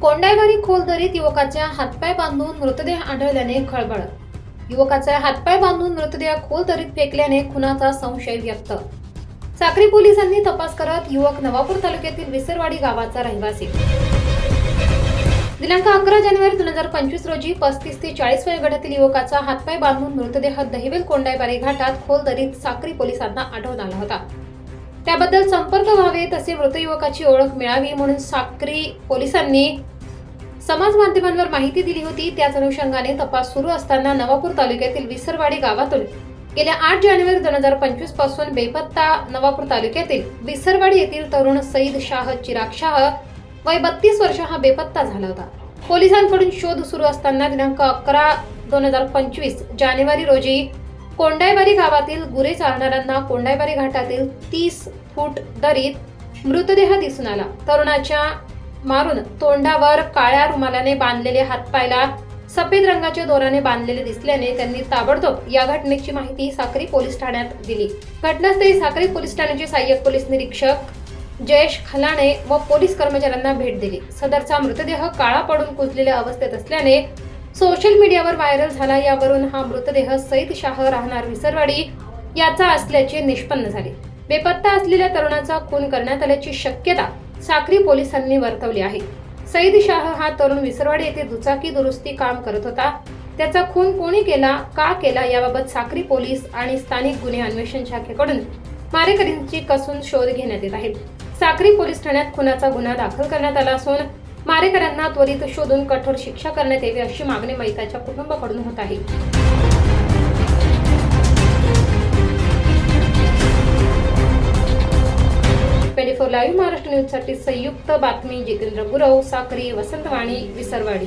कोंडाईवारी खोल दरीत युवकाच्या हातपाय बांधून मृतदेह आढळल्याने खळबळ. युवकाचा हातपाय बांधून मृतदेह खोल दरीत फेकल्याने खुनाचा संशय व्यक्त. साक्री पोलिसांनी तपास करत युवक नवापूर तालुक्यातील विसरवाडी गावाचा रहिवासी. दिनांक अकरा जानेवारी दोन हजार पंचवीस रोजी पस्तीस ते चाळीस वयोगटातील युवकाचा हातपाय बांधून मृतदेह दहिवेल कोंडाईबारी घाटात खोल दरीत साक्री पोलिसांना आढळून आला होता. त्याबद्दल संपर्क व्हावे तसे मृत युवकाची ओळख मिळावी म्हणून साक्री पोलिसांनी समाज माध्यमांवर माहिती दिली होती. त्याच अनुषंगाने तपास सुरू असताना नवापूर तालुक्यातील विसरवाडी गावातून गेल्या आठ जानेवारी दोन हजार पंचवीसपासून बेपत्ता नवापूर तालुक्यातील विसरवाडी येथील तरुण सईद शाह चिराग शाह वय बत्तीस वर्ष हा बेपत्ता झाला होता. पोलिसांकडून शोध सुरू असताना दिनांक अकरा दोन हजार पंचवीस जानेवारी रोजी कोंडायबारी गावातील गुरे चालणाऱ्यांना कोंडायबारी घाटातील तीस फूट दरीत मृतदेह दिसून आला. तरुणाच्या मारून तोंडावर काळ्या रुमालाने बांधलेले हातपायला सफेद रंगाच्या दोराने बांधलेले दिसल्याने त्यांनी ताबडतोब या घटनेची माहिती साक्री पोलीस ठाण्यात दिली. घटनास्थळी साक्री पोलीस ठाण्याचे सहाय्यक पोलीस निरीक्षक जयेश खलाणे व पोलीस कर्मचाऱ्यांना भेट दिली. सदरचा मृतदेह काळा पडून कुजलेल्या अवस्थेत असल्याने सोशल मीडियावर व्हायरल झाला. यावरून हा मृतदेह सईद शाह राहणार विसरवाडी याचा असल्याचे निष्पन्न झाले. बेपत्ता असलेल्या तरुणाचा खून करण्यात आल्याची शक्यता साक्री पोलिसांनी वर्तवली आहे. सईद शाह हा तरुण विसरवाडी येथे दुचाकी दुरुस्ती काम करत होता. त्याचा खून कोणी केला का केला याबाबत साक्री पोलीस आणि स्थानिक गुन्हे अन्वेषण शाखेकडून मारेकरींची कसून शोध घेण्यात येत आहे. साक्री पोलीस ठाण्यात खुनाचा गुन्हा दाखल करण्यात आला असून मारेकऱ्यांना त्वरित शोधून कठोर शिक्षा करण्यात यावी अशी मागणी मैताच्या कुटुंबाकडून होत आहे. ट्वेंटी फोर लाईव्ह महाराष्ट्र न्यूजसाठी संयुक्त बातमी जितेंद्र गुरव साखरी वसंतवाणी विसरवाडी.